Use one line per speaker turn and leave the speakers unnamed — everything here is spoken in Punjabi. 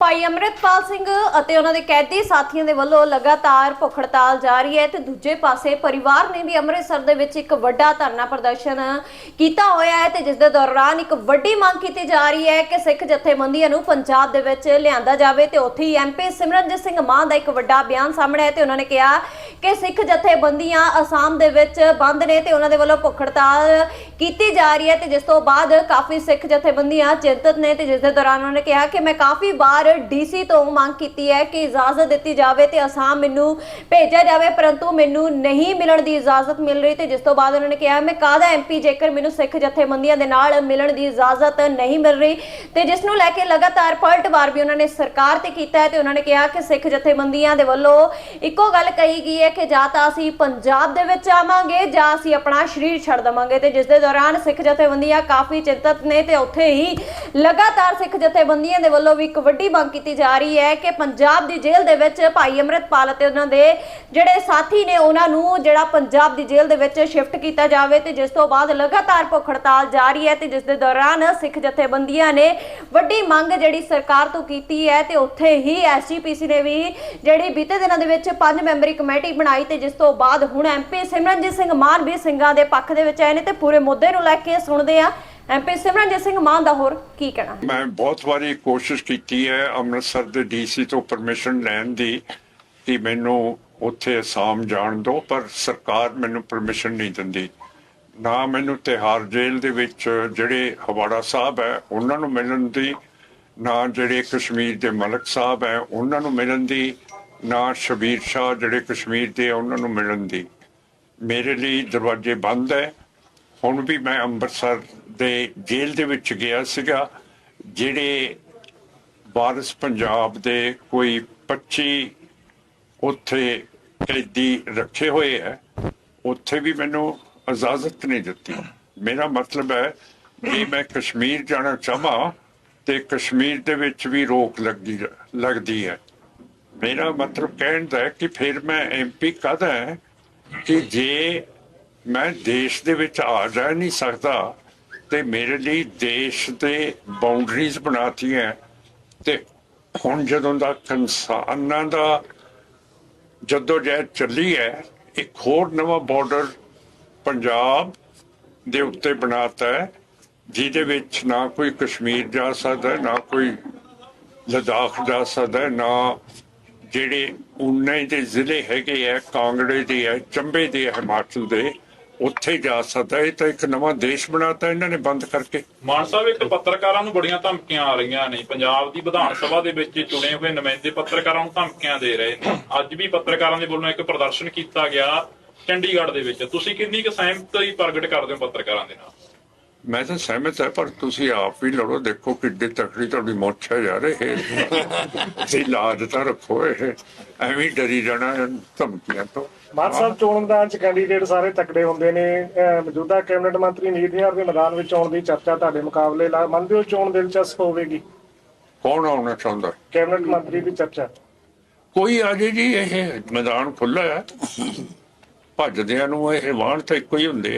ਭਾਈ ਅਮਰਿਤਪਾਲ ਸਿੰਘ ਅਤੇ ਉਹਨਾਂ ਦੇ ਕੈਦੀ ਸਾਥੀਆਂ ਦੇ ਵੱਲੋਂ ਲਗਾਤਾਰ ਭੁੱਖ ਹੜਤਾਲ ਜਾਰੀ ਹੈ ਤੇ ਦੂਜੇ ਪਾਸੇ ਪਰਿਵਾਰ ਨੇ ਵੀ ਅੰਮ੍ਰਿਤਸਰ ਦੇ ਵਿੱਚ ਇੱਕ ਵੱਡਾ ਧਰਨਾ ਪ੍ਰਦਰਸ਼ਨ ਕੀਤਾ ਹੋਇਆ ਹੈ ਤੇ ਜਿਸ ਦੇ ਦੌਰਾਨ ਇੱਕ ਵੱਡੀ ਮੰਗ ਕੀਤੀ ਜਾ ਰਹੀ ਹੈ ਕਿ ਸਿੱਖ ਜਥੇਬੰਦੀਆਂ ਨੂੰ ਪੰਜਾਬ ਦੇ ਵਿੱਚ ਲਿਆਂਦਾ ਜਾਵੇ ਤੇ ਉੱਥੇ ਹੀ ਐਮਪੀ ਸਿਮਰਨਜੀਤ ਸਿੰਘ ਮਾਨ ਦਾ ਇੱਕ ਵੱਡਾ ਬਿਆਨ ਸਾਹਮਣੇ ਆਇਆ ਤੇ ਉਹਨਾਂ ਨੇ ਕਿਹਾ ਕਿ ਸਿੱਖ ਜਥੇਬੰਦੀਆਂ ਅਸਾਮ ਦੇ ਵਿੱਚ ਬੰਦ ਨੇ ਤੇ ਉਹਨਾਂ ਦੇ ਵੱਲੋਂ ਭੁੱਖ ਹੜਤਾਲ ਕੀਤੀ ਜਾ ਰਹੀ ਹੈ ਤੇ ਜਿਸ ਤੋਂ ਬਾਅਦ ਕਾਫੀ ਸਿੱਖ ਜਥੇਬੰਦੀਆਂ ਚਿੰਤਤ ਨੇ ਤੇ ਜਿਸ ਦੇ ਦੌਰਾਨ ਉਹਨਾਂ ਨੇ ਕਿਹਾ ਕਿ ਮੈਂ ਕਾਫੀ ਵਾਰ ਡੀਸੀ ਤੋਂ ਮੰਗ ਕੀਤੀ ਹੈ ਕਿ ਇਜਾਜ਼ਤ ਦਿੱਤੀ ਜਾਵੇ ਤੇ ਅਸਾਮ ਮੈਨੂੰ ਭੇਜਿਆ ਜਾਵੇ, ਪਰੰਤੂ ਮੈਨੂੰ ਨਹੀਂ ਮਿਲਣ ਦੀ ਇਜਾਜ਼ਤ ਮਿਲ ਰਹੀ ਤੇ ਜਿਸ ਤੋਂ ਬਾਅਦ ਉਹਨਾਂ ਨੇ ਕਿਹਾ, ਮੈਂ ਕਾਹਦਾ ਐਮਪੀ ਜੇਕਰ ਮੈਨੂੰ ਸਿੱਖ ਜਥੇਬੰਦੀਆਂ ਦੇ ਨਾਲ ਮਿਲਣ ਦੀ ਇਜਾਜ਼ਤ ਨਹੀਂ ਮਿਲ ਰਹੀ। ਤੇ ਜਿਸ ਨੂੰ ਲੈ ਕੇ ਲਗਾਤਾਰ ਪਲਟਵਾਰ ਵੀ ਉਹਨਾਂ ਨੇ ਸਰਕਾਰ ਤੇ ਕੀਤਾ ਹੈ ਤੇ ਉਹਨਾਂ ਨੇ ਕਿਹਾ ਕਿ ਸਿੱਖ ਜਥੇਬੰਦੀਆਂ ਦੇ ਵੱਲੋਂ ਇੱਕੋ ਗੱਲ ਕਹੀ ਗਈ ਹੈ ਕਿ ਜਾਂ ਤਾਂ ਅਸੀਂ ਪੰਜਾਬ ਦੇ ਵਿੱਚ ਆਵਾਂਗੇ ਜਾਂ ਅਸੀਂ ਆਪਣਾ ਸ਼ਰੀਰ ਛੱਡ ਦਵਾਂਗੇ ਤੇ ਜਿਸ ਦੇ ਦੌਰਾਨ ਸਿੱਖ ਜਥੇਬੰਦੀਆਂ ਕਾਫੀ ਚਿੰਤਤ ਨੇ ਤੇ ਉੱਥੇ ਹੀ ਲਗਾਤਾਰ ਸਿੱਖ ਜਥੇਬੰਦੀਆਂ ਦੇ ਵੱਲੋਂ ਵੀ ਇੱਕ ਵੱਡੀ ਮੰਗ ਕੀਤੀ ਜਾ ਰਹੀ ਹੈ ਕਿ ਪੰਜਾਬ ਦੀ ਜੇਲ੍ਹ ਦੇ ਵਿੱਚ ਭਾਈ ਅਮਰਿਤਪਾਲ ਅਤੇ ਉਹਨਾਂ ਦੇ ਜਿਹੜੇ ਸਾਥੀ ਨੇ, ਉਹਨਾਂ ਨੂੰ ਜਿਹੜਾ ਪੰਜਾਬ ਦੀ ਜੇਲ੍ਹ ਦੇ ਵਿੱਚ ਸ਼ਿਫਟ ਕੀਤਾ ਜਾਵੇ ਤੇ ਜਿਸ ਤੋਂ ਬਾਅਦ ਲਗਾਤਾਰ ਭੁੱਖ ਹੜਤਾਲ ਜਾਰੀ ਹੈ ਤੇ ਜਿਸ ਦੇ ਦੌਰਾਨ ਸਿੱਖ ਜਥੇਬੰਦੀਆਂ ਨੇ ਵੱਡੀ ਮੰਗ ਜਿਹੜੀ ਸਰਕਾਰ ਤੋਂ ਕੀਤੀ ਹੈ ਤੇ ਉੱਥੇ ਹੀ ਐਸਜੀਪੀਸੀ ਨੇ ਵੀ ਜਿਹੜੀ ਬੀਤੇ ਦਿਨਾਂ ਦੇ ਵਿੱਚ ਪੰਜ ਮੈਂਬਰੀ ਕਮੇਟੀ ਬਣਾਈ ਤੇ ਜਿਸ ਤੋਂ ਬਾਅਦ ਹੁਣ ਐਮਪੀ ਸਿਮਰਨਜੀਤ ਸਿੰਘ ਮਾਨ ਵੀ ਸਿੰਘਾਂ ਦੇ ਪੱਖ ਦੇ ਵਿੱਚ ਆਏ ਨੇ ਤੇ ਪੂਰੇ ਮੁੱਦੇ ਨੂੰ ਲੈ ਕੇ ਸੁਣਦੇ ਆ ਐਮਪੀ ਸਿਮਰਨਜੀਤ ਸਿੰਘ ਮਾਨ ਦਾ ਹੋਰ ਕੀ ਕਹਿਣਾ?
ਮੈਂ ਬਹੁਤ ਵਾਰੀ ਕੋਸ਼ਿਸ਼ ਕੀਤੀ ਹੈ ਅੰਮ੍ਰਿਤਸਰ ਦੇ ਡੀਸੀ ਤੋਂ ਪਰਮਿਸ਼ਨ ਲੈਣ ਦੀ ਕਿ ਮੈਨੂੰ ਉੱਥੇ ਅਸਾਮ ਜਾਣ ਦਿਓ ਪਰ ਸਰਕਾਰ ਮੈਨੂੰ ਪਰਮਿਸ਼ਨ ਨਹੀਂ ਦਿੰਦੀ। ਨਾ ਮੈਨੂੰ ਤਿਹਾਰ ਜੇਲ੍ਹ ਦੇ ਵਿੱਚ ਜਿਹੜੇ ਹਵਾੜਾ ਸਾਹਿਬ ਹੈ, ਉਹਨਾਂ ਨੂੰ ਮਿਲਣ ਦੀ, ਨਾ ਜਿਹੜੇ ਕਸ਼ਮੀਰ ਦੇ ਮਲਕ ਸਾਹਿਬ ਹੈ, ਉਹਨਾਂ ਨੂੰ ਮਿਲਣ ਦੀ, ਨਾ ਸ਼ਬੀਰ ਸ਼ਾਹ ਜਿਹੜੇ ਕਸ਼ਮੀਰ ਦੇ ਉਹਨਾਂ ਨੂੰ ਮਿਲਣ ਦੀ। ਮੇਰੇ ਲਈ ਦਰਵਾਜ਼ੇ ਬੰਦ ਹੈ। ਹੁਣ ਵੀ ਮੈਂ ਅੰਮ੍ਰਿਤਸਰ ਦੇ ਜੇਲ੍ਹ ਦੇ ਵਿੱਚ ਗਿਆ ਸੀਗਾ, ਜਿਹੜੇ ਵਾਰਿਸ ਪੰਜਾਬ ਦੇ ਕੋਈ 25 ਉੱਥੇ ਕੈਦੀ ਰੱਖੇ ਹੋਏ ਹੈ ਉੱਥੇ ਵੀ ਮੈਨੂੰ ਇਜਾਜ਼ਤ ਨਹੀਂ ਦਿੱਤੀ। ਮੇਰਾ ਮਤਲਬ ਹੈ ਕਿ ਮੈਂ ਕਸ਼ਮੀਰ ਜਾਣਾ ਚਾਹਾਂ ਤੇ ਕਸ਼ਮੀਰ ਦੇ ਵਿੱਚ ਵੀ ਰੋਕ ਲੱਗਦੀ ਲੱਗਦੀ ਹੈ। ਮੇਰਾ ਮਤਲਬ ਕਹਿਣ ਦਾ ਹੈ ਕਿ ਫਿਰ ਮੈਂ ਐਮਪੀ ਕਹਦਾ ਹੈ ਕਿ ਜੇ ਮੈਂ ਦੇਸ਼ ਦੇ ਵਿੱਚ ਆ ਜਾ ਨਹੀਂ ਸਕਦਾ ਤੇ ਮੇਰੇ ਲਈ ਦੇਸ਼ ਦੇ ਬਾਉਂਡਰੀਜ਼ ਬਣਾਤੀਆਂ ਤੇ ਹੁਣ ਜਦੋਂ ਦਾ ਕਿਸਾਨਾਂ ਦਾ ਜਦੋਂ ਜਹਿਦ ਚੱਲੀ ਹੈ, ਇੱਕ ਹੋਰ ਨਵਾਂ ਬਾਰਡਰ ਪੰਜਾਬ ਦੇ ਉੱਤੇ ਬਣਾਤਾ ਹੈ, ਜਿਹਦੇ ਵਿੱਚ ਨਾ ਕੋਈ ਕਸ਼ਮੀਰ ਜਾ ਸਕਦਾ, ਨਾ ਕੋਈ ਲਦਾਖ ਜਾ ਸਕਦਾ, ਨਾ ਜਿਹੜੇ ਉਨੇ ਦੇ ਜ਼ਿਲ੍ਹੇ ਹੈਗੇ ਆ ਕਾਂਗੜੇ ਦੇ ਆ ਚੰਬੇ ਦੇ ਆ ਹਿਮਾਚਲ ਦੇ ਉੱਥੇ ਜਾ ਸਕਦਾ ਇਹ ਤਾਂ ਇੱਕ ਨਵਾਂ ਦੇਸ਼ ਬਣਾਤਾ ਇਹਨਾਂ ਨੇ ਬੰਦ ਕਰਕੇ।
ਮਾਨ ਸਾਹਿਬ, ਇੱਕ ਪੱਤਰਕਾਰਾਂ ਨੂੰ ਬੜੀਆਂ ਧਮਕੀਆਂ ਆ ਰਹੀਆਂ ਨੇ। ਪੰਜਾਬ ਦੀ ਵਿਧਾਨ ਸਭਾ ਦੇ ਵਿੱਚ ਚੁਣੇ ਹੋਏ ਨੁਮਾਇੰਦੇ ਪੱਤਰਕਾਰਾਂ ਨੂੰ ਧਮਕੀਆਂ ਦੇ ਰਹੇ ਨੇ। ਅੱਜ ਵੀ ਪੱਤਰਕਾਰਾਂ ਦੇ ਵੱਲੋਂ ਇੱਕ ਪ੍ਰਦਰਸ਼ਨ ਕੀਤਾ ਗਿਆ ਚੰਡੀਗੜ੍ਹ ਦੇ ਵਿੱਚ। ਤੁਸੀਂ ਕਿੰਨੀ ਕੁ ਸਹਿਮਤੀ ਪ੍ਰਗਟ ਕਰਦੇ ਹੋ ਪੱਤਰਕਾਰਾਂ ਦੇ ਨਾਲ?
ਮੈਂ ਤਾਂ ਸਹਿਮਤ ਹੈ ਪਰ ਤੁਸੀਂ ਆਪ ਵੀ ਲੜੋ ਦੇਖੋ ਕਿੱਡੀ ਤਕੜੀ ਤੁਹਾਡੀ ਮੁੱਛ ਹੈ ਯਾਰ ਇਹ। ਤੁਸੀਂ ਲਾਜ ਤਾਂ ਰੱਖੋ ਇਹ। ਐਵੇਂ ਡਰੀ ਜਾਣਾ ਧਮਕੀਆਂ ਤੋਂ।
ਮਾਨ ਸਾਹਿਬ ਚੋਣ ਮੈਦਾਨ ਚ ਕੈਂਡੀਡੇਟ ਸਾਰੇ ਤਕੜੇ ਹੁੰਦੇ ਨੇ। ਮੌਜੂਦਾ ਕੈਬਨਿਟ ਮੰਤਰੀ ਨੀਤਿਆਰ ਦੇ ਮੈਦਾਨ ਵਿੱਚ ਆਉਣ ਦੀ ਚਰਚਾ ਤੁਹਾਡੇ ਮੁਕਾਬਲੇ ਲਾ ਮੰਨਦੇ ਹੋ ਚੋਣ ਦਿਲਚਸਪ ਹੋਵੇਗੀ?
ਕੌਣ ਆਉਣਾ ਚਾਹੁੰਦਾ?
ਕੈਬਨਿਟ ਮੰਤਰੀ ਦੀ ਚਰਚਾ।
ਕੋਈ ਆ ਜੇ ਜੀ ਇਹ ਮੈਦਾਨ ਖੁੱਲਾ ਹੈ। ਭੱਜਦਿਆਂ ਨੂੰ ਇਹ ਵਾਹਣ ਤਾਂ ਇੱਕੋ ਹੀ ਹੁੰਦੇ ਆ।